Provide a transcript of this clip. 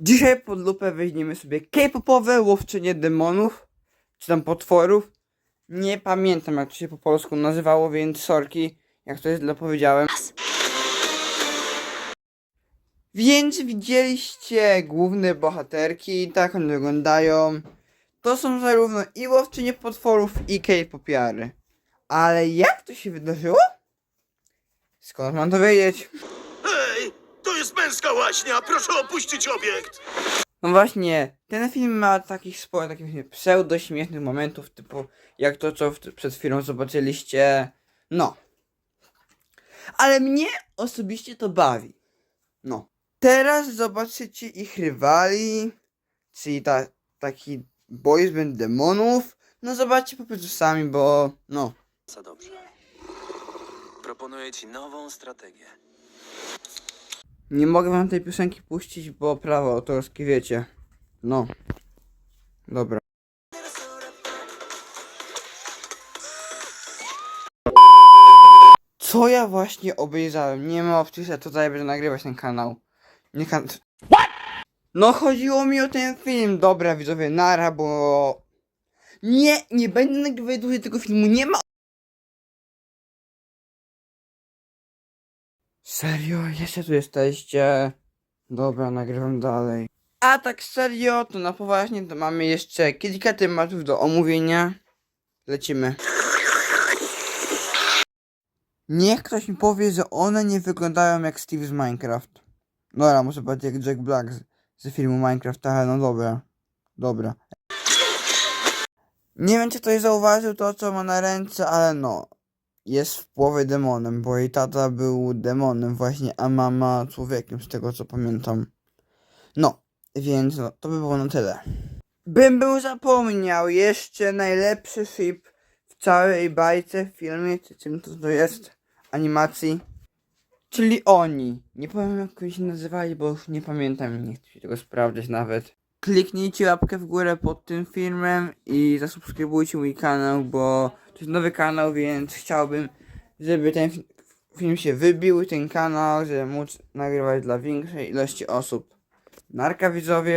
Dzisiaj pod lupę weźmiemy sobie K-popowe łowczynie demonów, czy tam potworów. Nie pamiętam jak to się po polsku nazywało, więc sorki, jak to źle powiedziałem. Więc widzieliście główne bohaterki, tak one wyglądają. To są zarówno i łowczynie potworów, i K-popiary. Ale jak to się wydarzyło? Skąd mam to wiedzieć? Jest męska łaśnia, proszę opuścić obiekt. No właśnie, ten film ma takich sporo takich pseudo-śmiesznych momentów, typu jak to, co przed chwilą zobaczyliście. No. Ale mnie osobiście to bawi. No. Teraz zobaczycie ich rywali, czyli ta, taki boys band demonów. No zobaczcie po prostu sami, bo no. Co dobrze. Proponuję ci nową strategię. Nie mogę wam tej piosenki puścić, bo prawo autorskie wiecie. No. Dobra. Co ja właśnie obejrzałem? Nie ma opcji, że tutaj będę nagrywać ten kanał. Nie kan... No chodziło mi o ten film. Dobra widzowie, nara, bo... Nie, nie będę nagrywać dłużej tego filmu. Nie ma... Serio? Jeszcze tu jesteście? Dobra, nagrywam dalej. A tak serio, to na poważnie, to mamy jeszcze kilka tematów do omówienia. Lecimy. Niech ktoś mi powie, że one nie wyglądają jak Steve z Minecraft. Dobra, może bardziej jak Jack Black z, z filmu Minecraft, ale no dobra. Dobra. Nie wiem, czy ktoś zauważył to, co ma na ręce, ale no. Jest w połowie demonem, bo jej tata był demonem właśnie, a mama człowiekiem, z tego co pamiętam. No, więc no, to by było na tyle. Bym był zapomniał, jeszcze najlepszy ship w całej bajce, filmie, czy czym to, jest, animacji. Czyli oni. Nie powiem jak oni się nazywali, bo już nie pamiętam, nie chcę się tego sprawdzać nawet. Kliknijcie łapkę w górę pod tym filmem i zasubskrybujcie mój kanał, bo to jest nowy kanał, więc chciałbym, żeby ten fi- film się wybił, ten kanał, żeby móc nagrywać dla większej ilości osób. Narka widzowie.